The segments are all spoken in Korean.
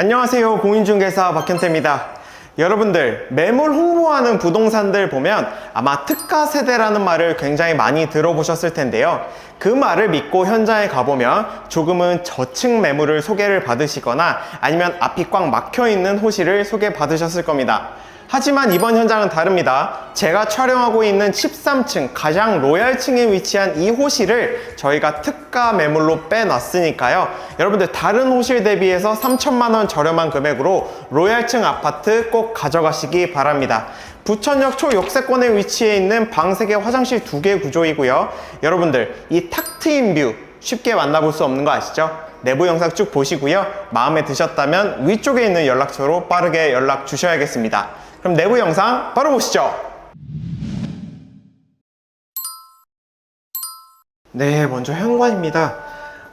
안녕하세요. 공인중개사 박현태입니다. 여러분들, 매물 홍보하는 부동산들 보면 아마 특가 세대라는 말을 굉장히 많이 들어보셨을 텐데요. 그 말을 믿고 현장에 가보면 조금은 저층 매물을 소개를 받으시거나 아니면 앞이 꽉 막혀 있는 호실을 소개받으셨을 겁니다. 하지만 이번 현장은 다릅니다. 제가 촬영하고 있는 13층 가장 로얄층에 위치한 이 호실을 저희가 특가 매물로 빼놨으니까요. 여러분들 다른 호실 대비해서 3천만 원 저렴한 금액으로 로얄층 아파트 꼭 가져가시기 바랍니다. 부천역 초역세권에 위치해 있는 방 3개 화장실 2개 구조이고요. 여러분들 이 탁 트인 뷰 쉽게 만나볼 수 없는 거 아시죠? 내부 영상 쭉 보시고요. 마음에 드셨다면 위쪽에 있는 연락처로 빠르게 연락 주셔야겠습니다. 그럼 내부 영상 바로 보시죠. 네, 먼저 현관입니다.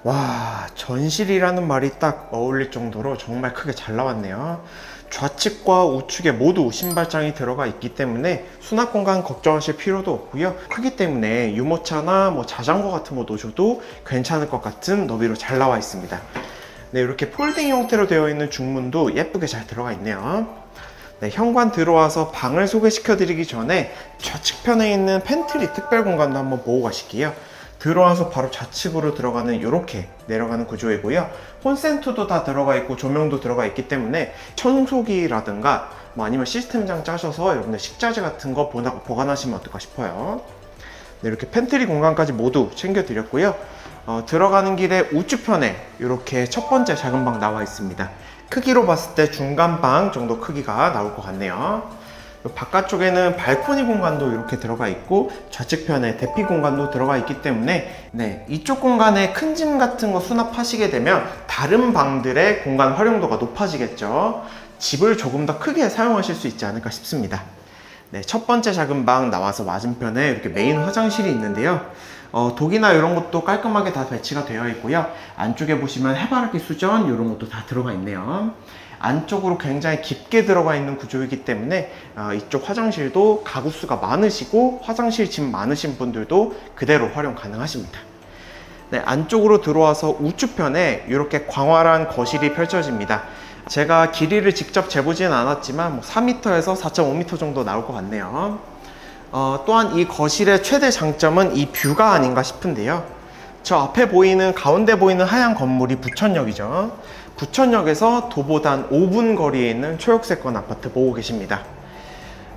와, 전실이라는 말이 딱 어울릴 정도로 정말 크게 잘 나왔네요. 좌측과 우측에 모두 신발장이 들어가 있기 때문에 수납 공간 걱정하실 필요도 없고요. 크기 때문에 유모차나 뭐 자전거 같은 거 놓으셔도 괜찮을 것 같은 너비로 잘 나와 있습니다. 네, 이렇게 폴딩 형태로 되어 있는 중문도 예쁘게 잘 들어가 있네요. 네, 현관 들어와서 방을 소개시켜 드리기 전에 좌측편에 있는 팬트리 특별 공간도 한번 보고 가실게요. 들어와서 바로 좌측으로 들어가는 이렇게 내려가는 구조이고요. 콘센트도 다 들어가 있고 조명도 들어가 있기 때문에 청소기라든가 뭐 아니면 시스템장 짜셔서 여러분들 식자재 같은 거 보관하시면 어떨까 싶어요. 네, 이렇게 팬트리 공간까지 모두 챙겨드렸고요. 어, 들어가는 길에 우측편에 이렇게 첫 번째 작은 방 나와 있습니다. 크기로 봤을 때 중간 방 정도 크기가 나올 것 같네요. 요 바깥쪽에는 발코니 공간도 이렇게 들어가 있고 좌측편에 대피 공간도 들어가 있기 때문에 네, 이쪽 공간에 큰 짐 같은 거 수납하시게 되면 다른 방들의 공간 활용도가 높아지겠죠. 집을 조금 더 크게 사용하실 수 있지 않을까 싶습니다. 네, 첫 번째 작은 방 나와서 맞은편에 이렇게 메인 화장실이 있는데요. 어, 독이나 이런 것도 깔끔하게 다 배치가 되어 있고요. 안쪽에 보시면 해바라기 수전 이런 것도 다 들어가 있네요. 안쪽으로 굉장히 깊게 들어가 있는 구조이기 때문에 어, 이쪽 화장실도 가구 수가 많으시고 화장실 짐 많으신 분들도 그대로 활용 가능하십니다. 네, 안쪽으로 들어와서 우측편에 이렇게 광활한 거실이 펼쳐집니다. 제가 길이를 직접 재보지는 않았지만 뭐 4m에서 4.5m 정도 나올 것 같네요. 어, 또한 이 거실의 최대 장점은 이 뷰가 아닌가 싶은데요. 저 앞에 보이는 가운데 보이는 하얀 건물이 부천역이죠. 부천역에서 도보단 5분 거리에 있는 초역세권 아파트 보고 계십니다.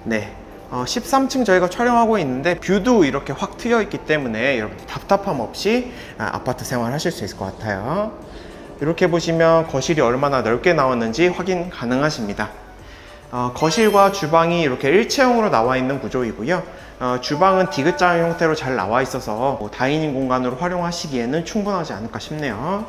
네. 어, 13층 저희가 촬영하고 있는데 뷰도 이렇게 확 트여 있기 때문에 여러분 답답함 없이 아, 아파트 생활 하실 수 있을 것 같아요. 이렇게 보시면 거실이 얼마나 넓게 나왔는지 확인 가능하십니다. 어, 거실과 주방이 이렇게 일체형으로 나와 있는 구조이고요. 어, 주방은 디귿자 형태로 잘 나와 있어서 뭐 다이닝 공간으로 활용하시기에는 충분하지 않을까 싶네요.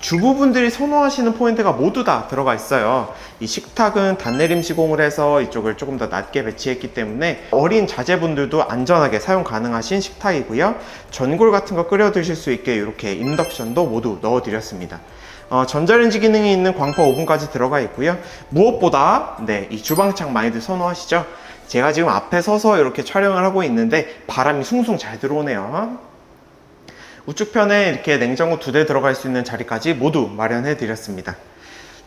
주부분들이 선호하시는 포인트가 모두 다 들어가 있어요. 이 식탁은 단내림 시공을 해서 이쪽을 조금 더 낮게 배치했기 때문에 어린 자제분들도 안전하게 사용 가능하신 식탁이고요. 전골 같은 거 끓여 드실 수 있게 이렇게 인덕션도 모두 넣어 드렸습니다. 어, 전자레인지 기능이 있는 광파 오븐까지 들어가 있고요. 무엇보다 네, 이 주방창 많이들 선호하시죠? 제가 지금 앞에 서서 이렇게 촬영을 하고 있는데 바람이 숭숭 잘 들어오네요. 우측편에 이렇게 냉장고 두 대 들어갈 수 있는 자리까지 모두 마련해 드렸습니다.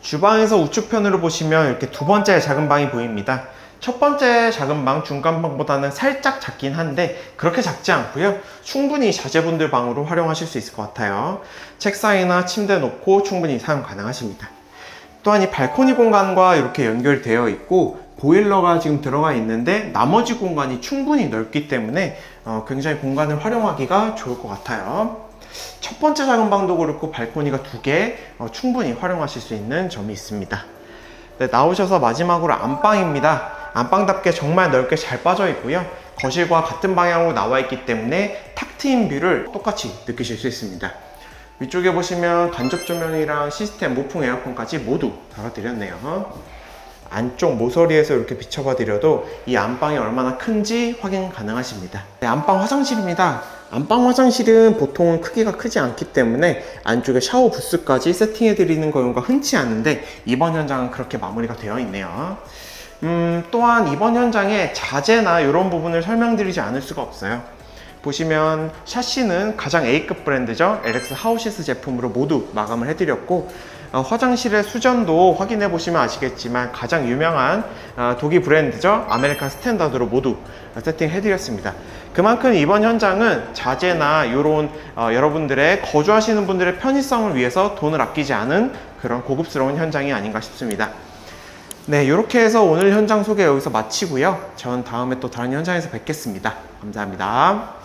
주방에서 우측편으로 보시면 이렇게 두 번째 작은 방이 보입니다. 첫 번째 작은 방, 중간 방보다는 살짝 작긴 한데 그렇게 작지 않고요. 충분히 자제분들 방으로 활용하실 수 있을 것 같아요. 책상이나 침대 놓고 충분히 사용 가능하십니다. 또한 이 발코니 공간과 이렇게 연결되어 있고 보일러가 지금 들어가 있는데 나머지 공간이 충분히 넓기 때문에 어, 굉장히 공간을 활용하기가 좋을 것 같아요. 첫 번째 작은 방도 그렇고 발코니가 두개 어, 충분히 활용하실 수 있는 점이 있습니다. 네, 나오셔서 마지막으로 안방입니다. 안방답게 정말 넓게 잘 빠져 있고요. 거실과 같은 방향으로 나와 있기 때문에 탁 트인 뷰를 똑같이 느끼실 수 있습니다. 위쪽에 보시면 간접 조명이랑 시스템 모풍 에어컨까지 모두 달아드렸네요. 안쪽 모서리에서 이렇게 비춰봐 드려도 이 안방이 얼마나 큰지 확인 가능하십니다. 네, 안방 화장실입니다. 안방 화장실은 보통 크기가 크지 않기 때문에 안쪽에 샤워 부스까지 세팅해 드리는 경우가 흔치 않은데 이번 현장은 그렇게 마무리가 되어 있네요. 음, 또한 이번 현장에 자재나 이런 부분을 설명드리지 않을 수가 없어요. 보시면 샤시는 가장 A급 브랜드죠. LX 하우시스 제품으로 모두 마감을 해드렸고 어, 화장실의 수전도 확인해 보시면 아시겠지만 가장 유명한 어, 독일 브랜드죠. 아메리칸 스탠다드로 모두 세팅해 드렸습니다. 그만큼 이번 현장은 자재나 이런 여러분들의 거주하시는 분들의 편의성을 위해서 돈을 아끼지 않은 그런 고급스러운 현장이 아닌가 싶습니다. 네, 이렇게 해서 오늘 현장 소개 여기서 마치고요. 전 다음에 또 다른 현장에서 뵙겠습니다. 감사합니다.